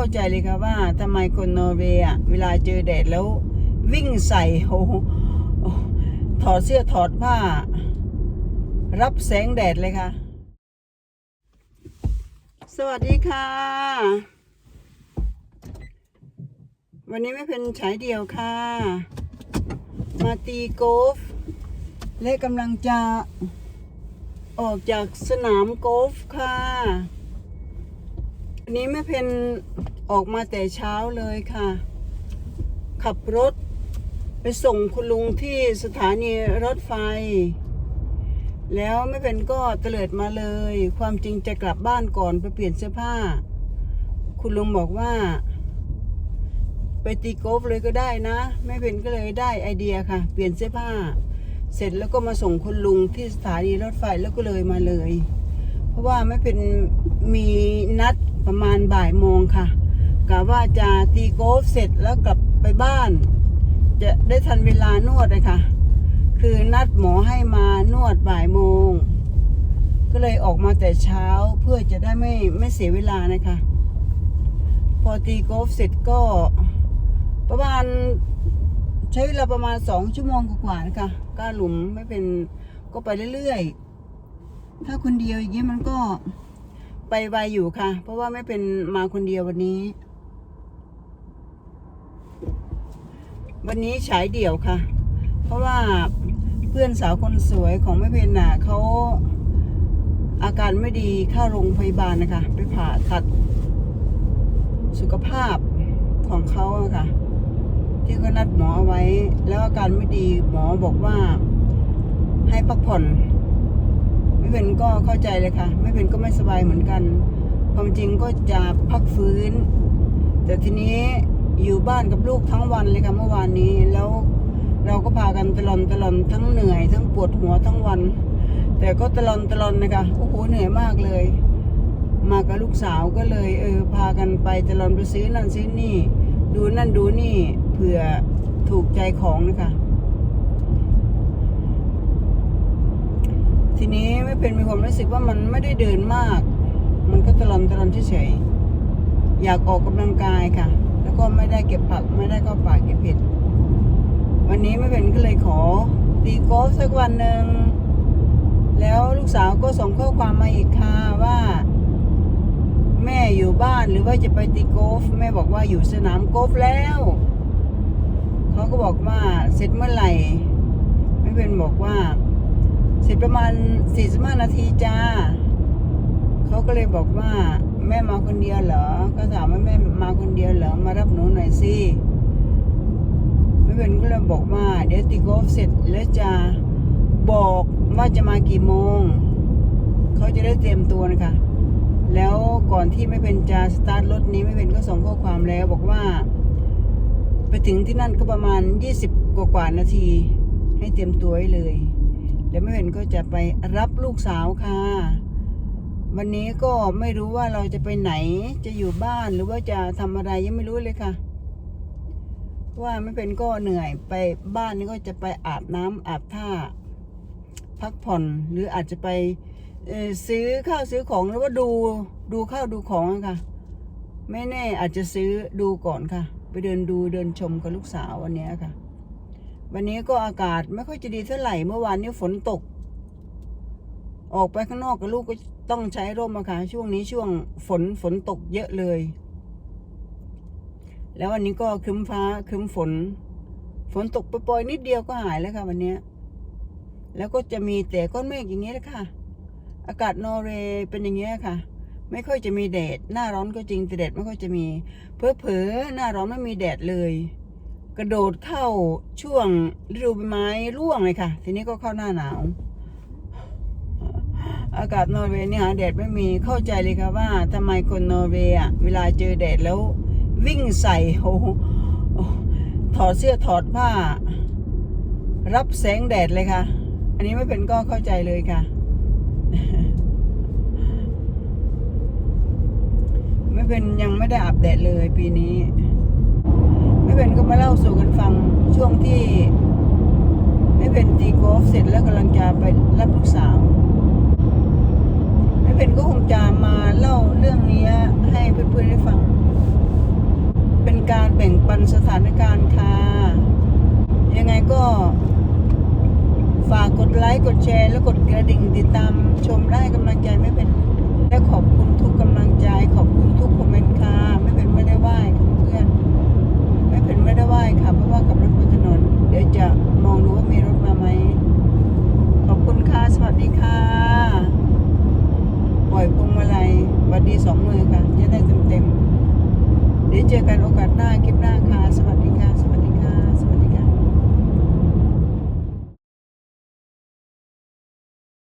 เข้าใจเลยค่ะว่าทำไมคนนอร์เวย์อะเวลาเจอแดดแล้ว วิ่งใส่โอ้โหถอดเสื้อถอดผ้า รับแสงแดดเลยค่ะ สวัสดีค่ะ วันนี้ไม่เป็นฉายเดียวค่ะ มาตีโกอล์ฟและกำลังจะออกจากสนามโกอล์ฟค่ะ วันนี้แม่เพนออกมาแต่เช้าเลยค่ะ ขับรถไปส่งคุณลุงที่สถานีรถไฟ แล้วแม่เพนก็เตลิดมาเลย ความจริงจะกลับบ้านก่อนไปเปลี่ยนเสื้อผ้า คุณลุงบอกว่า ไปตีกฟเลยก็ได้นะแม่เพนก็เลยได้ไอเดียค่ะ เปลี่ยนเสื้อผ้า เสร็จแล้วก็มาส่งคุณลุงที่สถานีรถไฟแล้วก็เลยมาเลย เพราะว่าแม่เพนมีนัด ประมาณบ่ายโมงค่ะกะว่าจะตีกอล์ฟเสร็จแล้วกลับไปบ้าน จะได้ทันเวลานวดเลยค่ะ คือนัดหมอให้มานวดบ่ายโมง ก็เลยออกมาแต่เช้าเพื่อจะได้ไม่ไม่เสียเวลานะคะ พอตีกอล์ฟเสร็จก็ประมาณใช้เวลาประมาณสองชั่วโมงกว่าๆนะคะก้าหลุมไม่เป็นก็ไปเรื่อยๆ ถ้าคนเดียวอย่างนี้ยมันก็ ไปไวอยู่ค่ะ เพราะว่าไม่เป็นมาคนเดียววันนี้ วันนี้ฉายเดี่ยวค่ะ เพราะว่าเพื่อนสาวคนสวยของแม่เพนน่ะเขาอาการไม่ดีเข้าโรงพยาบาลนะคะ ไปผ่าตัดสุขภาพของเขาอะค่ะ ที่เขานัดหมอเอาไว้ แล้วอาการไม่ดีหมอบอกว่าให้พักผ่อน ไม่เป็นก็เข้าใจเลยค่ะ ไม่เป็นก็ไม่สบายเหมือนกัน ความจริงก็จะพักฟื้น แต่ทีนี้อยู่บ้านกับลูกทั้งวันเลยค่ะเมื่อวานนี้ แล้วเราก็พากันตะลอนตะลอนทั้งเหนื่อย ทั้งปวดหัวทั้งวัน แต่ก็ตะลอนตะลอนนะคะโอ้โหเหนื่อยมากเลย มากับลูกสาวก็เลยเออพากันไปตะลอนไปซื้อนั่นซื้อนี่ ดูนั่นดูนี่เผื่อถูกใจของนะคะ ทีนี้ไม่เป็นมีความรู้สึกว่ามันไม่ได้เดินมาก มันก็ตะลอนตะลอนเฉยๆอยากออกกำลังกายค่ะ แล้วก็ไม่ได้เก็บผักไม่ได้เข้าป่าเก็บเห็ดวันนี้ไม่เป็นก็เลยขอตีกอล์ฟสักวันหนึ่งแล้วลูกสาวก็ส่งข้อความมาอีกค่ะว่า แม่อยู่บ้านหรือว่าจะไปตีกอล์ฟแม่บอกว่าอยู่สนามกอล์ฟแล้วเขาก็บอกว่าเสร็จเมื่อไหร่ไม่เป็นบอกว่า เสร็จประมาณ45นาทีจ้าเขาก็เลยบอกว่า แม่มาคนเดียวเหรอ ก็ถามว่าแม่มาคนเดียวเหรอ มารับหนูหน่อยสิไม่เป็นก็เลยบอกว่า เดี๋ยวตีกฟเสร็จแล้วจะบอกว่าจะมากี่โมง เขาจะได้เตรียมตัวนะคะ แล้วก่อนที่ไม่เป็นจะสตาร์ทรถนี้ไม่เป็นก็ส่งข้อความแล้วบอกว่า ไปถึงที่นั่นก็ประมาณ 20 กว่ากว่านาที ให้เตรียมตัวไว้เลย แล้วไม่เป็นก็จะไปรับลูกสาวค่ะ วันนี้ก็ไม่รู้ว่าเราจะไปไหนจะอยู่บ้านหรือว่าจะทำอะไรยังไม่รู้เลยค่ะ ว่าไม่เป็นก็เหนื่อยไปบ้านนี่ก็จะไปอาบน้ำอาบท่า พักผ่อนหรืออาจจะไปเออซื้อข้าวซื้อของหรือว่าดูดูข้าวดูของค่ะ ไม่แน่อาจจะซื้อดูก่อนค่ะ ไปเดินดูเดินชมกับลูกสาววันนี้ค่ะ วันนี้ก็อากาศไม่ค่อยจะดีเท่าไหร่เมื่อวานนี้ฝนตก ออกไปข้างนอกกับลูกก็ต้องใช้ร่มอะค่ะช่วงนี้ช่วงฝนฝนตกเยอะเลย แล้ววันนี้ก็คึมฟ้าคึมฝน ฝนตกปล่อยๆนิดเดียวก็หายแล้วค่ะ วันนี้แล้วก็จะมีแต่ก้อนเมฆอย่างเงี้ยแหละค่ะ อากาศนอร์เวย์เป็นอย่างเงี้ยค่ะ ไม่ค่อยจะมีแดด หน้าร้อนก็จริงแต่แดดไม่ค่อยจะมี เพอเพอหน้าร้อนไม่มีแดดเลย กระโดดเข้าช่วงฤดูใบไม้ร่วงเลยค่ะ ทีนี้ก็เข้าหน้าหนาว อากาศนอร์เวย์นี่ยหาแดดไม่มีเข้าใจเลยค่ะว่าทำไมคนนอร์เวย์อะเวลาเจอแดดแล้ววิ่งใส่โอ้โหถอดเสื้อถอดผ้า รับแสงแดดเลยค่ะ อันนี้ไม่เป็นก็เข้าใจเลยค่ะ ไม่เป็นยังไม่ได้อาบแดดเลยปีนี้ ไม่เป็นก็มาเล่า สู่กันฟังช่วงที่ไม่เป็นตีกอฟเสร็จแล้วกำลังจะไปรับลูกสาว ไม่เป็นก็คงจะมาเล่าเรื่องนี้ให้เพื่อนๆได้ฟังวันสถานการณ์ค่ะ ยังไงก็ฝากกดไลค์กดแชร์ และกดกระดิ่งติดตามชมและให้กำลังใจไม่เป็น และขอบคุณทุกกำลังใจ ขอบคุณทุกคอมเมนต์ค่ะ ไม่เป็นไม่ได้ไหว้เพื่อน ไม่ได้ไหว้ค่ะ เพราะว่าขับรถบนถนน เดี๋ยวจะมองดูว่ามีรถมาไหม ขอบคุณค่ะ สวัสดีค่ะ ปล่อยพวงมาลัยบัดดีสองมือค่ะ จะได้เต็มเต็ม เดี๋ยวเจอกันโอกาสหน้าคลิปหน้าค่ะ